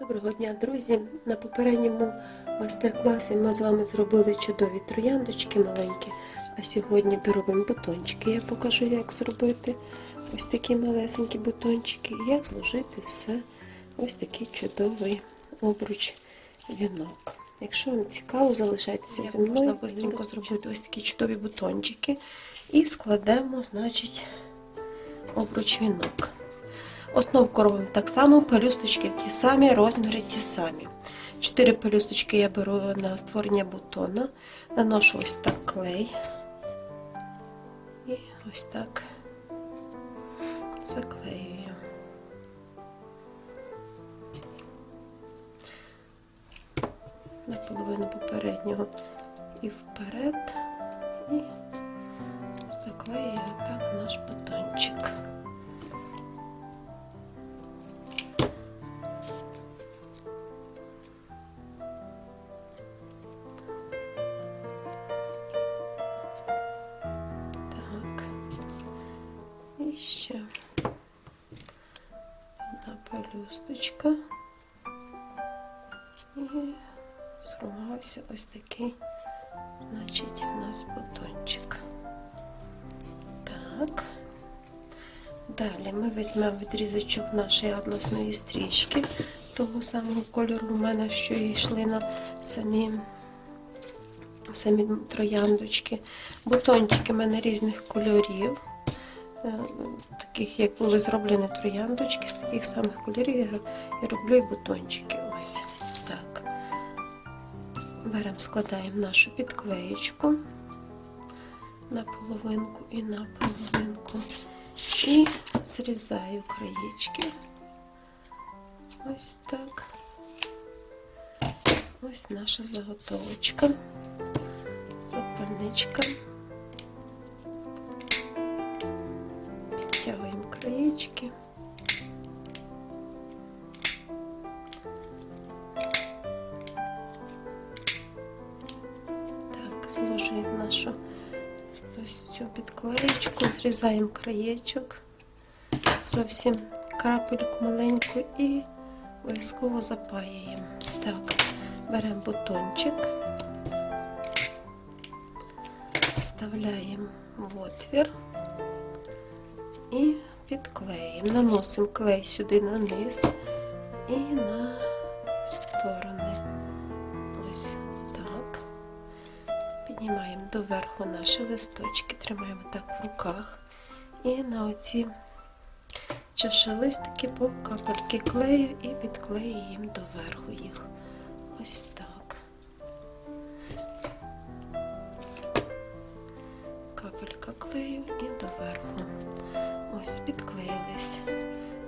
Доброго дня, друзі! На попередньому майстер-класі ми з вами зробили чудові трояндочки маленькі, а сьогодні доробимо бутончики. Я покажу, як зробити ось такі малесенькі бутончики і як зложити все ось такий чудовий обруч вінок. Якщо вам цікаво, залишайтеся зі мною. Можна швидко зробити ось такі чудові бутончики і складемо, значить, обруч вінок. Основку робимо так само, пелюсточки ті самі, розміри ті самі. Чотири пелюсточки я беру на створення бутона, наношу ось так клей і ось так заклеюю. На половину попереднього і вперед, і заклеюю так наш бутончик. Ще одна пелюсточка. І сформувався ось такий, значить, у нас бутончик. Так. Далі ми візьмемо відрізочок нашої атласної стрічки, того самого кольору у мене, що йшли на самі самі трояндочки. Бутончики в мене різних кольорів. Е, Таких, як були зроблені трояндочки, з таких самих кольорів я, роблю і бутончики. Ось так. Беремо, складаємо нашу підклеєчку на половинку і на половинку. І зрізаю краєчки. Ось так. Ось наша заготовочка запальничка. Краєчки. Так, зложуємо нашу ось цю підклеєчку, зрізаємо краєчок, зовсім крапельку маленьку і обов'язково запаюємо. Так, беремо бутончик. вставляємо в отвір і підклеїмо. Наносимо клей сюди на низ і на сторони. Ось так. Піднімаємо доверху наші листочки, тримаємо так в руках. І на оці чашелистики по капельки клею і підклеюємо доверху їх. Ось так. капелька клею і доверху. Ось, підклеїлись.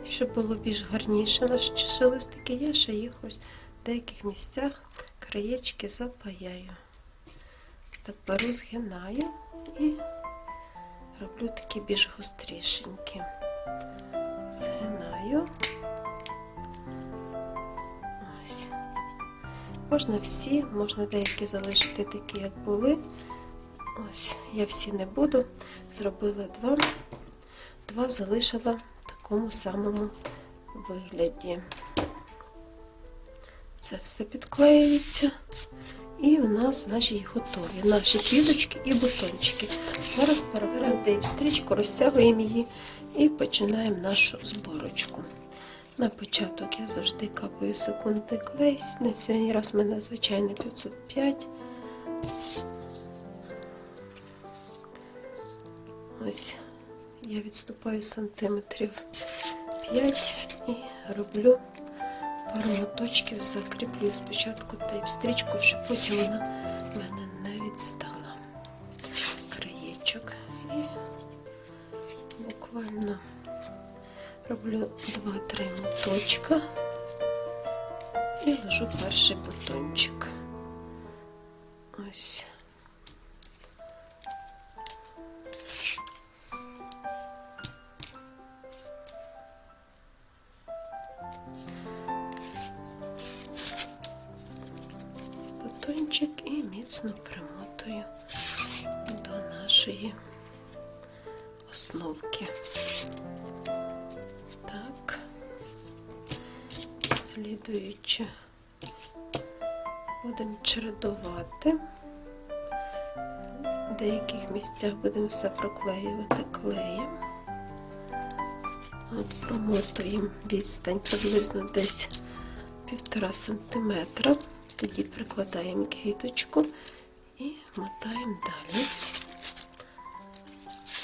Щоб було більш гарніше наші чашелистики, я ще їх ось в деяких місцях краєчки запаяю. Так беру, згинаю і роблю такі більш гострішенькі. Згинаю. Ось. Можна всі, можна деякі залишити такі, як були. Ось, я всі не буду. Зробила два, два залишила в такому самому вигляді. Це все підклеюється. І у нас, значить, готові наші квіточки і бутончики. Зараз переберемо дейп стрічку, розтягуємо її і починаємо нашу зборочку. На початок я завжди капаю секунди клей. На сьогодні раз в мене звичайно 505. Ось я відступаю сантиметрів 5 і роблю пару моточків, закріплюю спочатку тейп стрічку, щоб потім вона в мене не відстала. Краєчок. І буквально роблю 2-3 моточка і ложу перший бутончик. Ось. Міцно примотую до нашої основки. Так, Слідуючи, будемо чередувати. В деяких місцях будемо все проклеювати клеєм. От промотуємо відстань приблизно десь півтора сантиметра. Тоді прикладаємо квіточку і мотаємо далі.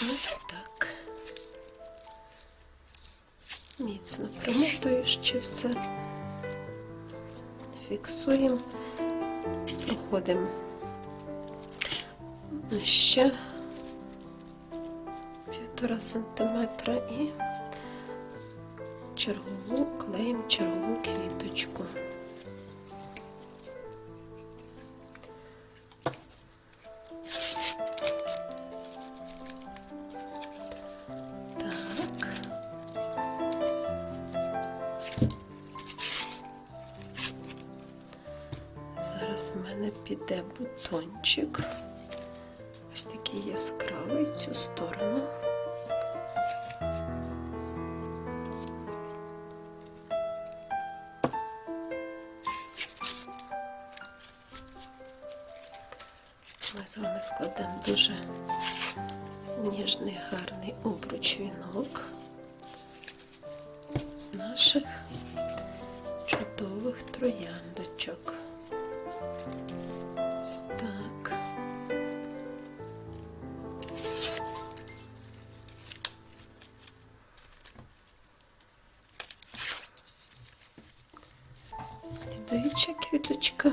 Ось так. Міцно примотую ще все. Фіксуємо, проходимо ще півтора сантиметра і чергову клеїмо чергову квіточку. Піде бутончик. Ось такий яскравий цю сторону. Ми з вами складемо дуже ніжний гарний обруч вінок з наших чудових трояндочок. Слідуюча квіточка.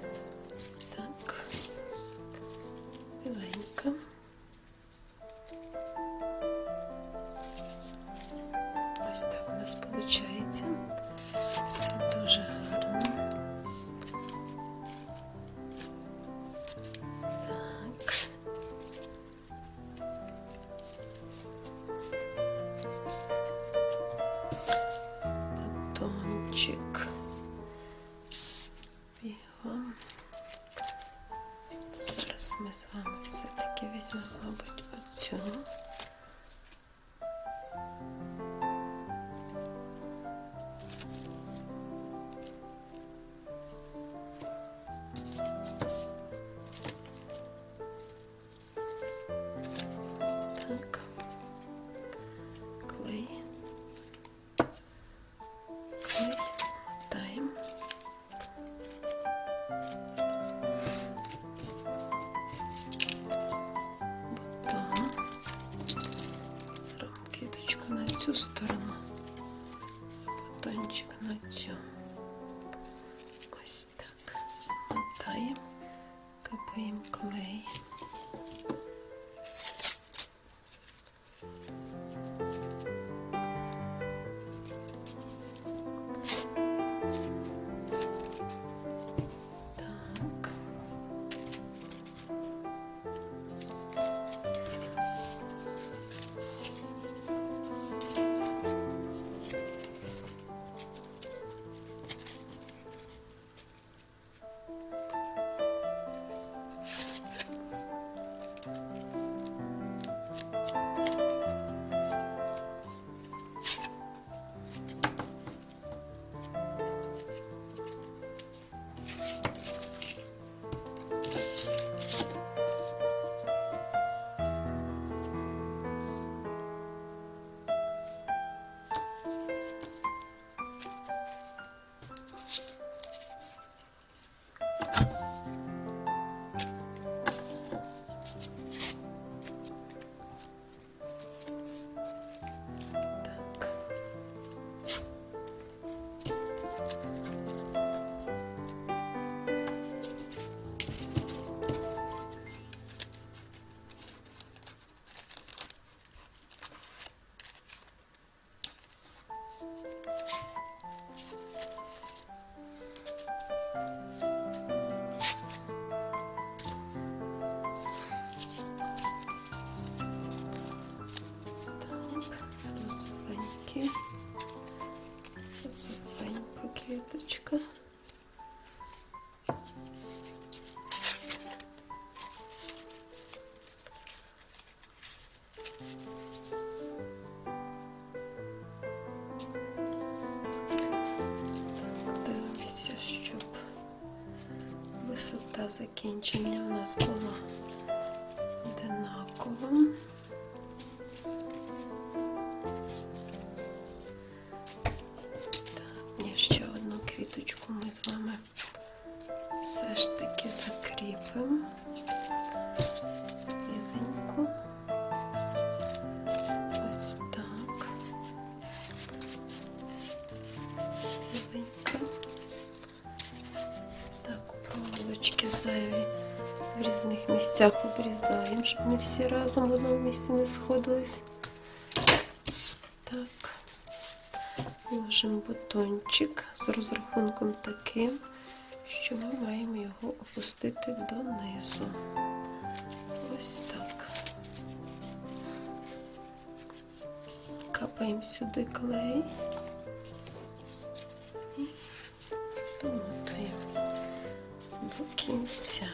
Бутончик на цьому. Ось так. Мотаємо. Капаємо клей. такі. Зеленька квіточка. Щоб висота закінчення у нас була. Закріпимо. Біленьку. Ось так. Біленька. Так, проволочки зайві в різних місцях обрізаємо, щоб не всі разом в одному місці не сходились. Так. Ложимо бутончик з розрахунком таким, що ми маємо його опустити донизу. Ось так. Капаємо сюди клей і домотуємо до кінця.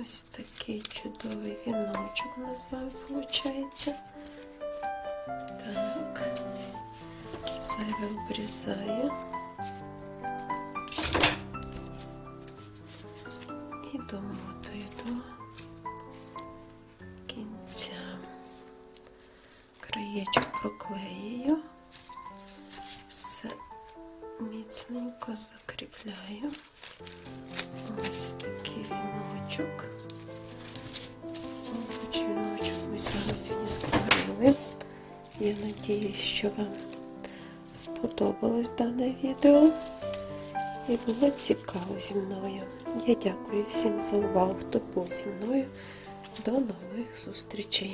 Ось такий чудовий віночок у виходить. Так, зайве обрізаю. Домотую до кінця. Краєчок проклею. Все міцненько закріпляю. Ось такий віночок. Хоч віночок ми сьогодні створили. Я надіюсь, що вам сподобалось дане відео і було цікаво зі мною. Я дякую всім за увагу, хто був зі мною. До нових зустрічей!